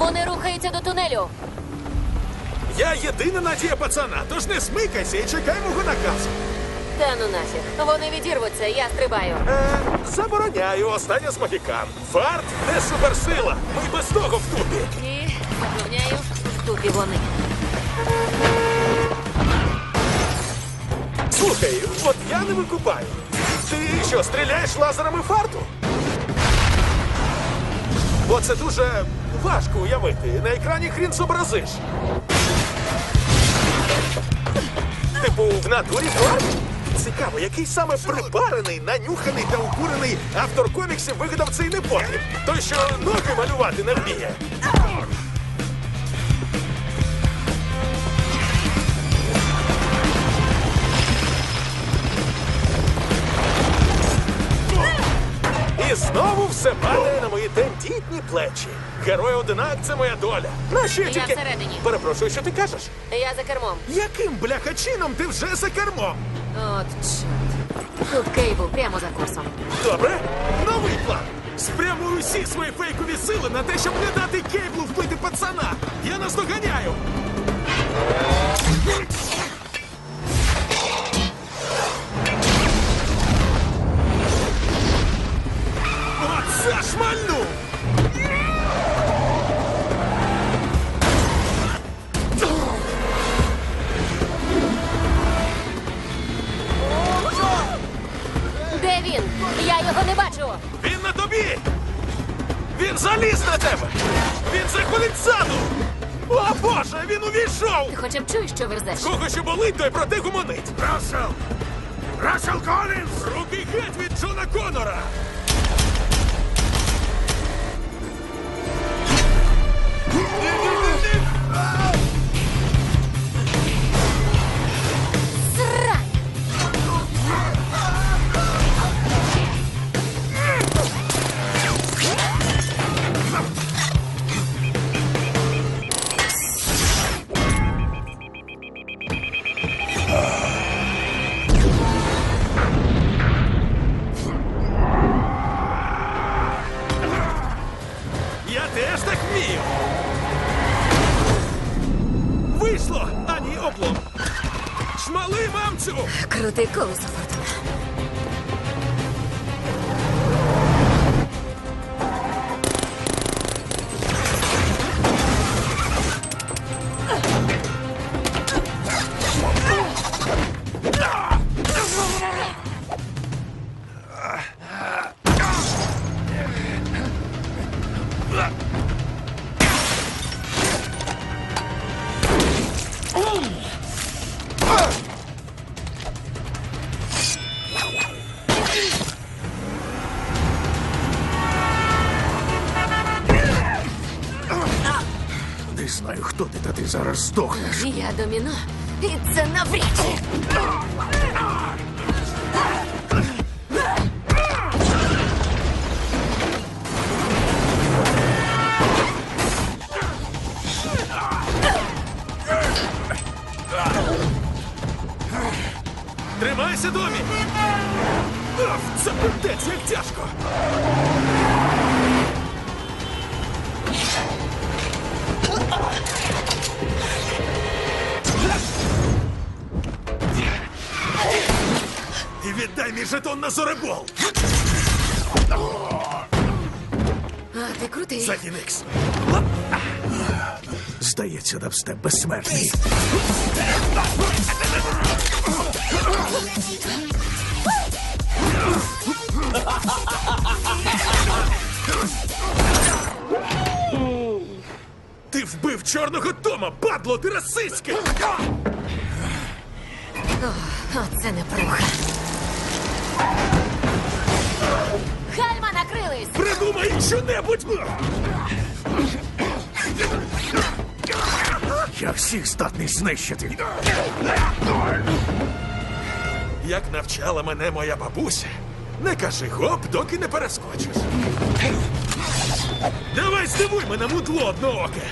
рухатися до тунелю. Я єдина надія пацана, тож не смикайся і чекай мого наказу. Та ну нафіг. Вони відірвуться, я стрибаю. Е, забороняю остання з могікан. Фарт не суперсила. Ми без того в тупі. І запевняю, в тупі вони. Слухай, от я не викупаю. Ти що, стріляєш лазерами фарту? Бо це дуже важко уявити. На екрані хрін зобразиш. Типу, в натурі фарт? Цікаво, який саме припарений, нанюханий та укурений автор коміксів вигадав цей непотріб. Той, що ноги малювати не вміє. Знову все падає на мої тендітні плечі. Герой одинак це моя доля. На що я Я тільки... всередині. Перепрошую, що ти кажеш? Я за кермом. Яким бляха чином ти вже за кермом? От чорт. Тут кейбл прямо за курсом. Добре, новий план. Спрямую всі свої фейкові сили на те, щоб не дати кейблу вбити пацана. Я наздоганяю. Він заліз на тебе! Він заходить ззаду! О боже, він увійшов! Ти хоча б чуєш, що верзеш? Кого що болить, той проти гуманить! Рассел! Рассел Коллінс! Руки геть від Джона Конора! しろ黒手こうささ хто ти, та ти зараз здохнеш. Я доміно. І це навряд. Тримайся, домі! Це пиздець, як тяжко! Віддай мій жетон на зоребол! А ти крутий. За Фінікс! Здається, дабстеп безсмертний. Ти вбив чорного Тома, падло, ти расистське! Оце непруха. Гальма накрились! Придумай що-небудь! Я всіх здатний знищити. Як навчала мене моя бабуся, не кажи гоп, доки не перескочиш. Давай здивуй мене, мудло однооке.